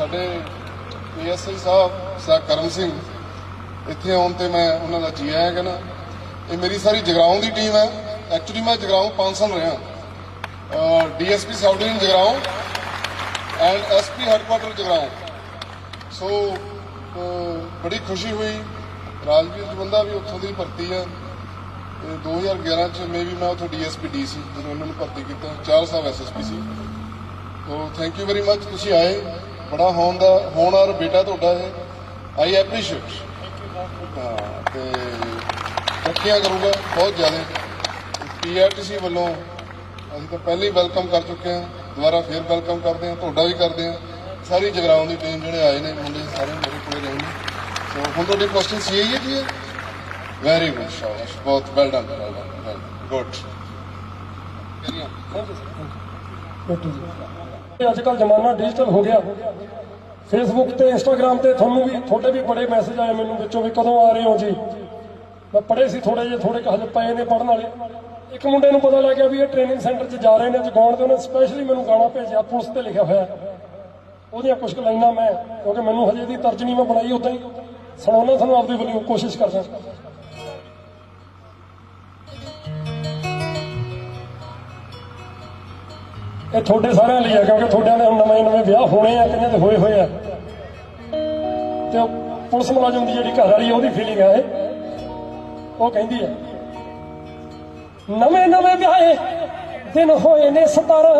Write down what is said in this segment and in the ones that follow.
ਸਾਡੇ ਏਐਸਆਈ ਸਾਹਿਬ ਸਾ ਕਰਮ ਸਿੰਘ, ਇੱਥੇ ਆਉਣ ਤੇ ਮੈਂ ਉਹਨਾਂ ਦਾ ਜੀ ਆਇਆ ਕਹਿੰਦਾ ਇਹ ਮੇਰੀ ਸਾਰੀ ਜਗਰਾਉਂ ਦੀ ਟੀਮ ਹੈ। ਐਕਚੁਅਲੀ ਮੈਂ ਜਗਰਾਉਂ 5 ਸਾਲ ਰਿਹਾ। DSP south division Jagraon and SP headquarter Jagraon. So ਬੜੀ ਖੁਸ਼ੀ ਹੋਈ। ਰਾਜਵੀਰ ਜਵੰਦਾ ਵੀ ਉੱਥੋਂ ਦੀ ਭਰਤੀ ਹੈ। ਤੇ 2011 ਚ ਮੇ ਵੀ ਮੈਂ ਉੱਥੋਂ ਡੀਐਸਪੀ ਡੀ ਸੀ, ਜਦੋਂ ਉਹਨਾਂ ਨੂੰ ਭਰਤੀ ਕੀਤਾ। ਚਾਰ ਸਾਹਿਬ SSP C. So thank you very much ਤੁਸੀਂ ਆਏ। ਬੜਾ ਹੋਣ ਦਾ ਹੋਣਹਾਰ ਬੇਟਾ ਤੁਹਾਡਾ ਹੈ ਆਈ ਐਪਰੀਸ਼ੀਏਟ ਤੇ ਤਰੱਕੀਆਂ ਕਰੂਗਾ ਬਹੁਤ ਜ਼ਿਆਦਾ। ਪੀਆਰਟੀਸੀ ਵੱਲੋਂ ਅਸੀਂ ਤਾਂ ਪਹਿਲੇ ਹੀ ਵੈਲਕਮ ਕਰ ਚੁੱਕੇ ਹਾਂ। ਦੁਬਾਰਾ ਫੇਰ ਵੈਲਕਮ ਕਰਦੇ ਹਾਂ ਤੁਹਾਡਾ ਵੀ ਕਰਦੇ ਹਾਂ। ਸਾਰੀ ਜਗਰਾਉਂ ਦੀ ਟੀਮ ਜਿਹੜੇ ਆਏ ਨੇ ਮੁੰਡੇ ਸਾਰੇ ਮੇਰੇ ਕੋਲੇ ਰਹੇ ਨੇ। ਸੋ ਹੁਣ ਤੁਹਾਡੇ ਕੁਐਸਚਨ ਸੀ ਹੀ ਹੈ ਜੀ? ਵੈਰੀ ਗੁੱਡ ਸ਼ਾਬਾਸ਼। ਬਹੁਤ well done well done good ਅੱਜ ਕੱਲ ਜ਼ਮਾਨਾ ਡਿਜੀਟਲ ਹੋ ਗਿਆ। ਫੇਸਬੁੱਕ ਤੇ ਇੰਸਟਾਗ੍ਰam ਤੇ ਤੁਹਾਨੂੰ ਵੀ, ਤੁਹਾਡੇ ਵੀ ਬੜੇ ਮੈਸੇਜ ਆਏ ਮੈਨੂੰ ਵਿੱਚੋਂ ਵੀ ਕਦੋਂ ਆ ਰਹੇ ਹੋ ਜੀ? ਮੈਂ ਪੜ੍ਹੇ ਸੀ ਥੋੜੇ ਜਿਹੇ ਥੋੜੇ ਹਜੇ ਪਏ ਨੇ ਪੜਨ ਵਾਲੇ। ਇੱਕ ਮੁੰਡੇ ਨੂੰ ਪਤਾ ਲੱਗਿਆ ਵੀ ਇਹ ਟ੍ਰੇਨਿੰਗ ਸੈਂਟਰ 'ਚ ਜਾ ਰਹੇ ਨੇ, ਜਗਾਉਣ ਤੇ ਉਹਨੇ ਸਪੈਸ਼ਲੀ ਮੈਨੂੰ ਗਾਣਾ ਭੇਜਿਆ, ਪੁਲਿਸ ਤੇ ਲਿਖਿਆ ਹੋਇਆ। ਉਹਦੀਆਂ ਕੁਝ ਕੁ ਲਾਈਨਾਂ ਮੈਂ, ਕਿਉਂਕਿ ਮੈਨੂੰ ਹਜੇ ਦੀ ਤਰਜਨੀ ਮੈਂ ਬਣਾਈ ਉਦਾਂ ਹੀ। ਸੁਣਾਉਣਾ ਤੁਹਾਨੂੰ ਆਪਦੀ ਵੱਲੋਂ ਕੋਸ਼ਿਸ਼ ਕਰਦਾ। ਇਹ ਤੁਹਾਡੇ ਸਾਰਿਆਂ ਲਈ ਹੈ ਕਿਉਂਕਿ ਤੁਹਾਡਿਆਂ ਦੇ ਹੁਣ ਨਵੇਂ ਨਵੇਂ ਵਿਆਹ ਹੋਣੇ ਆ ਕਈਆਂ ਦੇ ਹੋਏ ਹੋਏ ਆ। ਤੇ ਪੁਲਿਸ ਮੁਲਾਜ਼ਮ ਦੀ ਜਿਹੜੀ ਘਰ ਵਾਲੀ ਆ, ਉਹਦੀ ਫੀਲਿੰਗ ਹੈ ਇਹ। ਉਹ ਕਹਿੰਦੀ ਹੈ ਨਵੇਂ ਨਵੇਂ ਵਿਆਹੇ ਦਿਨ ਹੋਏ ਨੇ 17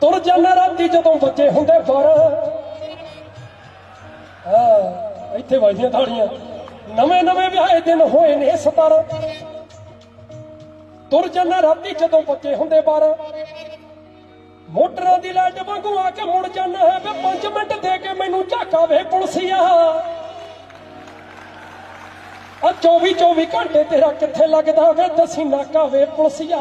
ਤੁਰ ਜਾਣਾ ਰਾਤੀ ਜਦੋਂ ਬੱਚੇ ਹੁੰਦੇ 12 ਹਾਂ ਇੱਥੇ ਵਾਜੀਆਂ ਥਾੜੀਆਂ ਨਵੇਂ ਨਵੇਂ ਵਿਆਹੇ ਦਿਨ ਹੋਏ ਨੇ 17 ਤੁਰ ਜਾਣਾ ਰਾਤੀ ਜਦੋਂ ਬੱਚੇ ਹੁੰਦੇ 12 ਮੋਟਰਾਂ ਦੀ ਲਾਈਟ ਵਾਂਗੂ ਆ ਕੇ ਮੁੜ ਜਾਣਾ ਹੈ ਵੇ 5 ਮਿੰਟ ਦੇ ਕੇ ਮੈਨੂੰ ਝਾਕਾ ਵੇ ਪੁਲਸੀਆ। ਆ 24 24 ਘੰਟੇ ਤੇਰਾ ਕਿੱਥੇ ਲੱਗਦਾ ਵੇ ਦਸੀ ਨਾਕਾ ਵੇ ਪੁਲਸੀਆ।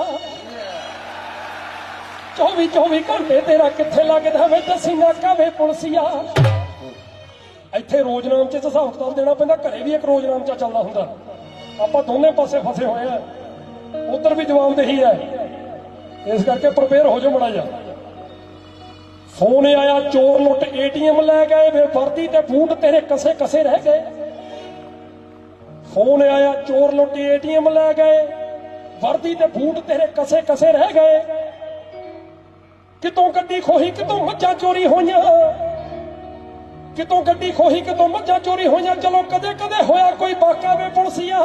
24 24 ਘੰਟੇ ਤੇਰਾ ਕਿੱਥੇ ਲੱਗਦਾ ਵੇ ਦਸੀ ਨਾਕਾ ਵੇ ਪੁਲਸੀਆ। ਇੱਥੇ ਰੋਜ਼ਨਾਮ ਚ ਤਾਂ ਹਿਸਾਬ ਕਿਤਾਬ ਦੇਣਾ ਪੈਂਦਾ, ਘਰੇ ਵੀ ਇੱਕ ਰੋਜ਼ਨਾਮ ਚ ਚੱਲਦਾ ਹੁੰਦਾ। ਆਪਾਂ ਦੋਨੇ ਪਾਸੇ ਫਸੇ ਹੋਏ ਆ। ਉਧਰ ਵੀ ਜਵਾਬਦੇਹੀ ਹੈ। ਇਸ ਕਰਕੇ ਪ੍ਰਪੇਅਰ ਹੋ ਜਾਓ ਬੜਾ ਜਾ ਫੋਨ ਆਇਆ, ਚੋਰ ਲੁੱਟ, ਏਟੀਐਮ ਲੈ ਗਏ ਵੇ ਵਰਦੀ ਤੇ ਬੂਟ ਤੇਰੇ ਕਸੇ ਕਸੇ ਰਹਿ ਗਏ। ਫੋਨ ਆਇਆ, ਚੋਰ ਲੁੱਟ, ਏਟੀਐਮ ਲੈ ਗਏ ਵਰਦੀ ਤੇ ਬੂਟ ਤੇਰੇ ਕਸੇ ਕਸੇ ਰਹਿ ਗਏ। ਕਿਤੋਂ ਗੱਡੀ ਖੋਹੀ, ਕਿਤੋਂ ਮੱਝਾਂ ਚੋਰੀ ਹੋਈਆਂ? ਕਿਤੋਂ ਗੱਡੀ ਖੋਹੀ, ਕਿਤੋਂ ਮੱਝਾਂ ਚੋਰੀ ਹੋਈਆਂ? ਚਲੋ ਕਦੇ ਕਦੇ ਹੋਇਆ ਕੋਈ ਵਾਕਾ ਵੇ ਪੁਲਸੀਆ।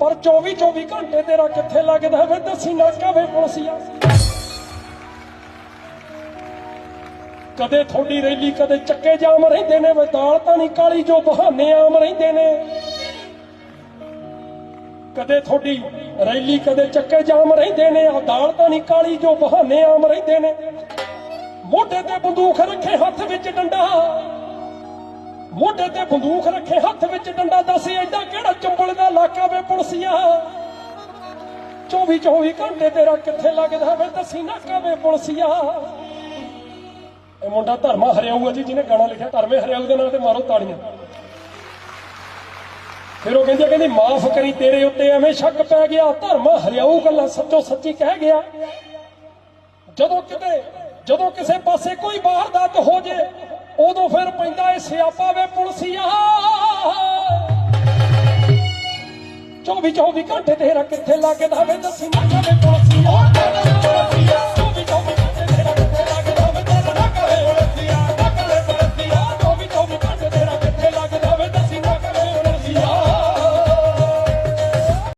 ਪਰ 24 24 ਘੰਟੇ ਤੇਰਾ ਕਿੱਥੇ ਲੱਗਦਾ ਵੇ? ਦੱਸੀ ਨਾ ਕਵੇ ਪੁਲਸੀਆ। ਕਦੇ ਥੋੜੀ ਰੈਲੀ, ਕਦੇ ਚੱਕੇ ਜਾਮ ਰਹਿੰਦੇ ਨੇ ਵੇ। ਦਾਲ ਤਾਂ ਨਹੀਂ, ਕਾਲੀ ਜੋ ਬਹਾਨੇ ਆਮ ਰਹਿੰਦੇ ਨੇ। ਕਦੇ ਥੋੜੀ ਰੈਲੀ, ਕਦੇ ਚੱਕੇ ਜਾਮ ਰਹਿੰਦੇ ਨੇ। ਆ ਦਾਲ ਤਾਂ ਨਹੀਂ, ਕਾਲੀ ਜੋ ਬਹਾਨੇ ਆਮ ਰਹਿੰਦੇ ਨੇ। ਮੋਢੇ ਤੇ ਬੰਦੂਕ ਰੱਖੇ ਹੱਥ ਵਿੱਚ ਡੰਡਾ। ਮੋਢੇ ਤੇ ਬੰਦੂਕ ਰੱਖੇ ਹੱਥ ਵਿੱਚ ਡੰਡਾ। ਦੱਸ ਐਡਾ ਕਿਹੜਾ ਚੰਬਲ ਦਾ ਇਲਾਕਾ ਵੇ ਪੁਲਸੀਆ 24 24 ਘੰਟੇ ਤੇਰਾ ਕਿੱਥੇ ਲੱਗਦਾ ਵੇ, ਦੱਸੀ ਨਾਕਾ ਵੇ ਪੁਲਸੀਆ। ਇਹ ਮੁੰਡਾ ਧਰਮਾ ਹਰਿਆਊ ਜੀ, ਜਿਹਨੇ ਗਾਣਾ ਲਿਖਿਆ, ਧਰਮੇ ਹਰਿਆਊ ਦੇ ਨਾਂ ਤੇ ਮਾਰੋ ਤਾੜੀਆਂ। ਫਿਰ ਉਹ ਕਹਿੰਦੀ ਕਹਿੰਦੀ, ਮਾਫ ਕਰੀ ਤੇਰੇ ਉੱਤੇ, ਐਵੇਂ ਸ਼ੱਕ ਪੈ ਗਿਆ, ਧਰਮਾ ਹਰਿਆਊ ਗੱਲਾਂ ਸੱਚੋ ਸੱਚੀ ਕਹਿ ਗਿਆ। ਜਦੋਂ ਕਿਤੇ, ਜਦੋਂ ਕਿਸੇ ਪਾਸੇ ਕੋਈ ਵਾਰਦਾਤ ਹੋ ਜੇ, ਉਦੋਂ ਫਿਰ ਪੈਂਦਾ ਇਹ ਸਿਆਪਾ ਵੇ ਪੁਲਸੀਆ। 24 24 ਘੰਟੇ ਤੇਰਾ ਕਿੱਥੇ ਲੱਗਦਾ ਵੇ ਦੱਸੀ ਨਾ ਕਦੇ ਕੋਸੀ ਉਹ ਤੇਰਾ